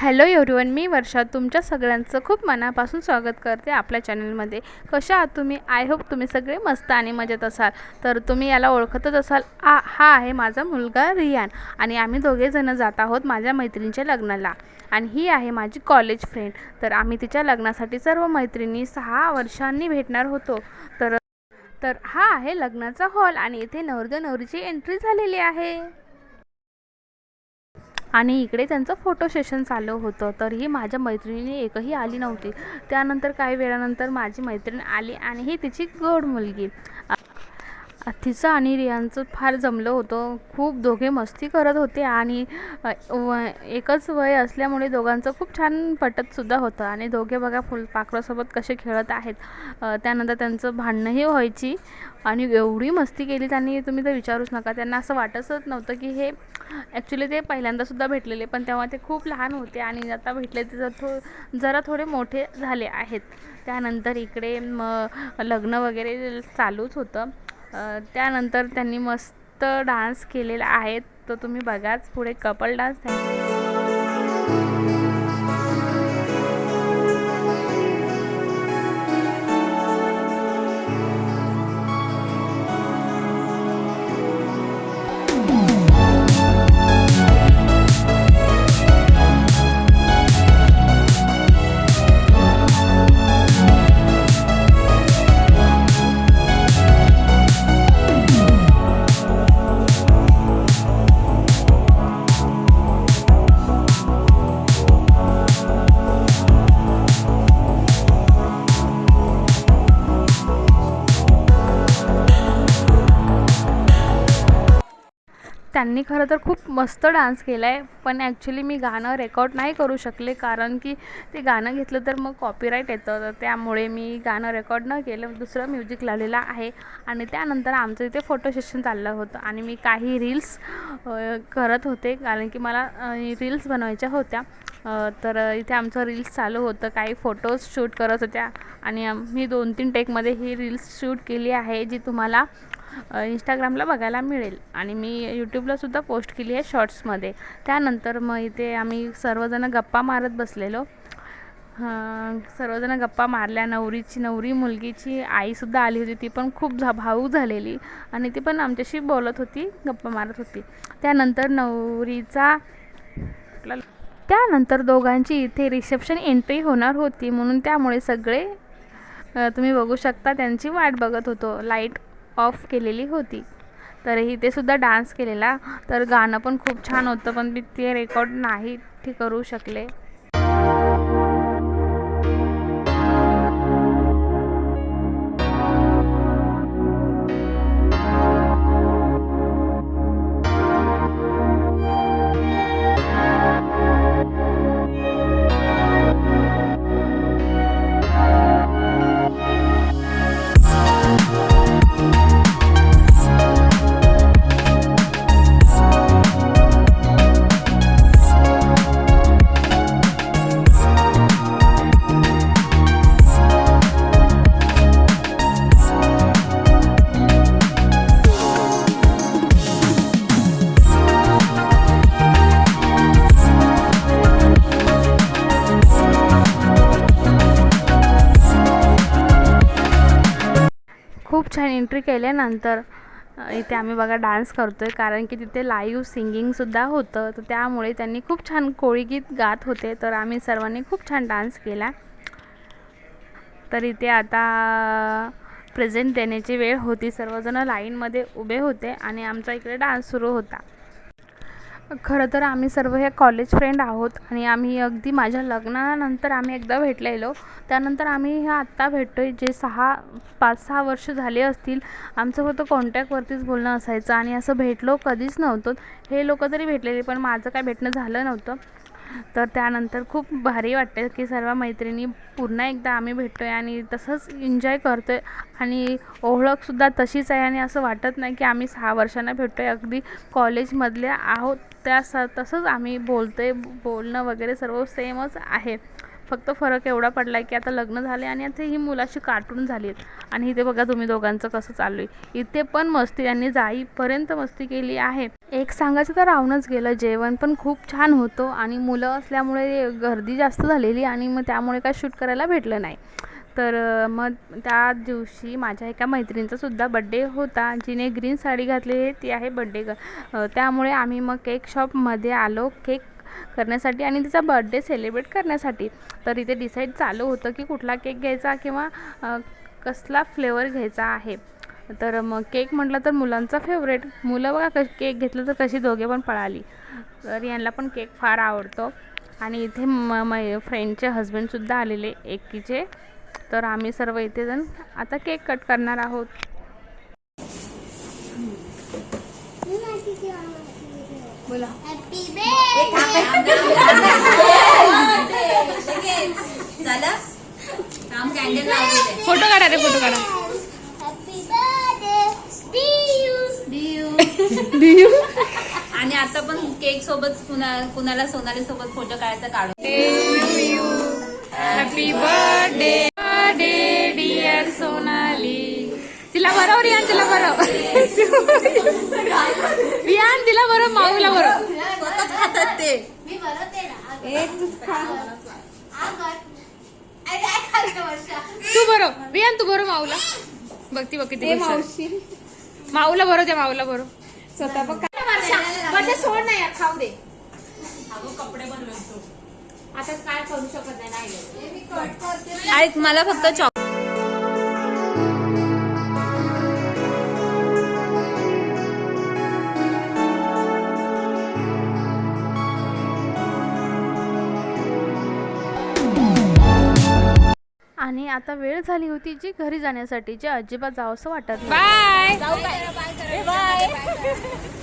Hello everyone मी वर्षा. तुमच्या सगळ्यांचं खूप मनापासून स्वागत करते आपल्या चॅनलमध्ये. कशा आहात तुम्ही? आय होप तुम्ही सगळे मस्त आणि मजेत असाल. तर तुम्ही याला ओळखतच असाल. आ हा आहे माझा मुलगा रियान आणि आम्ही दोघेजणं जात आहोत माझ्या मैत्रिणीच्या लग्नाला. आणि ही आहे माझी कॉलेज फ्रेंड. तर आम्ही तिच्या लग्नासाठी सर्व मैत्रिणी सहा वर्षांनी भेटणार होतो. तर तर हा आहे लग्नाचा हॉल आणि इथे नवरदेव नवरीची एंट्री झालेली आहे. आणि इकडे त्यांचं फोटो सेशन चालू होतं. तरीही माझ्या मैत्रिणीने एकही आली नव्हती. त्यानंतर काही वेळानंतर माझी मैत्रीण आली आणि ही तिची गोड मुलगी. तिचं आणि रियांचं फार जमलं होतं. खूप दोघे मस्ती करत होते आणि व एकच वय असल्यामुळे दोघांचं खूप छान पटतसुद्धा होतं. आणि दोघे बघा फुलपाखरासोबत कसे खेळत आहेत. त्यानंतर त्यांचं भांडणंही व्हायची आणि एवढी मस्ती केली त्यांनी तुम्ही तर विचारूच नका. त्यांना असं वाटतच नव्हतं की हे ॲक्च्युली ते पहिल्यांदासुद्धा भेटलेले पण तेव्हा ते खूप लहान होते आणि आता भेटले ते जर थो जरा थोडे मोठे झाले आहेत. त्यानंतर इकडे मग लग्न वगैरे चालूच होतं. त्यानंतर त्यांनी मस्त डान्स केलेला आहे. तो तुम्ही बघाच. पुढे कपल डान्स त्यांनी खरं तर खूप मस्त डान्स केला आहे पण ॲक्च्युली मी गाणं रेकॉर्ड नाही करू शकले कारण की ते गाणं घेतलं तर मग कॉपीराईट येतं. तर त्यामुळे मी गाणं रेकॉर्ड न केलं दुसरं म्युझिक लावलेलं आहे. आणि त्यानंतर आमचं इथे फोटो सेशन चाललं होतं. आणि मी काही रील्स करत होते कारण की मला रील्स बनवायच्या होत्या. तर इथे आमचं रील्स चालू होतं. काही फोटोज शूट करत होत्या. आणि मी दोन तीन टेकमध्ये ही रील्स शूट केली आहे जी तुम्हाला इंस्टाग्रामला बघायला मिळेल. आणि मी यूट्यूबलासुद्धा पोस्ट केली आहे शॉर्ट्समध्ये त्यानंतर मग इथे आम्ही सर्वजणं गप्पा मारत बसलेलो. सर्वजणं सर्वजण गप्पा मारल्या. नवरीची नवरी मुलगीची आईसुद्धा आली होती. ती पण खूप झा भावूक झालेली. आणि ती पण आमच्याशी बोलत होती गप्पा मारत होती. त्यानंतर नवरीचा त्यानंतर दोघांची इथे रिसेप्शन एंट्री होणार होती. म्हणून त्यामुळे सगळे तुम्ही बघू शकता त्यांची वाट बघत होतो. लाइट ऑफ केलेली होती. तरीही ते सुद्धा डान्स केलेला. तर गाणं पण खूप छान होतं पण मी ते रेकॉर्ड नाही ते करू शकले. खूप छान एंट्री केल्यानंतर इथे आम्ही बघा डान्स करतो आहे कारण की तिथे लाईव्ह सिंगिंगसुद्धा होतं. तर त्यामुळे त्यांनी खूप छान कोळीगीत गात होते. तर आम्ही सर्वांनी खूप छान डान्स केला. तर इथे आता प्रेझेंट देण्याची वेळ होती. सर्वजण लाईनमध्ये उभे होते आणि आमचा इकडे डान्स सुरू होता. खरं तर आम्ही सर्व हे कॉलेज फ्रेंड आहोत आणि आम्ही अगदी माझ्या लग्नानंतर आम्ही एकदा भेटलेलो. त्यानंतर आम्ही हे आत्ता भेटतो आहे जे सहा पाच सहा वर्ष झाले असतील आमचं फक्त कॉन्टॅक्टवरतीच बोलणं असायचं आणि असं भेटलो कधीच नव्हतो. हे लोक तरी भेटलेले पण माझं काय भेटणं झालं नव्हतं. तर त्यानंतर खूप भारी वाटते की सर्व मैत्रिणी पुन्हा एकदा आम्ही भेटतो आहे आणि तसंच एन्जॉय करतो आहे आणि ओळखसुद्धा तशीच आहे आणि असं वाटत नाही की आम्ही सहा वर्षांना भेटतो आहे अगदी कॉलेजमधल्या आहोत. त्या स तसंच आम्ही बोलतो आहे बोलणं वगैरे सर्व सेमच आहे. फक्त फरक एवढा पडला आहे की आता लग्न झाले आणि आता ही मुलाशी कार्टून झाली आहेत. आणि इथे बघा तुम्ही दोघांचं कसं चालू आहे इथे पण मस्ती त्यांनी जाईपर्यंत मस्ती केली आहे. एक सांगायचं तर राहूनच गेलं. जेवण पण खूप छान होतं आणि मुलं असल्यामुळे गर्दी जास्त झालेली आणि मग त्यामुळे काय शूट करायला भेटलं नाही. तर मग त्या दिवशी माझ्या एका मैत्रिणीचासुद्धा बड्डे होता. जिने ग्रीन साडी घातली आहे ती आहे बड्डे ग त्यामुळे आम्ही मग केक शॉपमध्ये आलो. केक करण्यासाठी आणि तिचा बड्डे सेलिब्रेट करण्यासाठी. तर इथे डिसाईड चालू होतं की कुठला केक घ्यायचा किंवा कसला फ्लेवर घ्यायचा आहे. तर मग केक म्हटलं तर मुलांचा फेवरेट मुलं बघा क केक घेतलं तर कशी दोघे पण पळाली. तर यांना पण केक फार आवडतो. आणि इथे म मै फ्रेंडचे हजबंडसुद्धा आलेले एकीचे. तर आम्ही सर्व इथे जण आता केक कट करणार आहोत. बोला. हॅपी झालं? काम कॅन्डल लावलेलं फोटो काढा रे फोटो काढा. हॅपी बर्थडे आणि आता पण केक सोबत कुणा कुणाला सोनाली सोबत फोटो काढायचा काढून happy birthday birthday dear Sonali तिला बरं रियान तिला बरं. रियान तिला बरं माऊला बरं. स्वतःच खातात ते मी बनवते ना काय तू बरं रियान तू बरं माऊला बघती बघ किती आहे. माऊला बरं त्या माऊला बरं. वर्षा सोड नाही यार खाऊ दे. आता काय करू शकत नाही आणि मला फक्त आणि आता वेळ झाली होती जी घरी जाण्यासाठी जे अजिबात जावंसं वाटत बाय. बाय.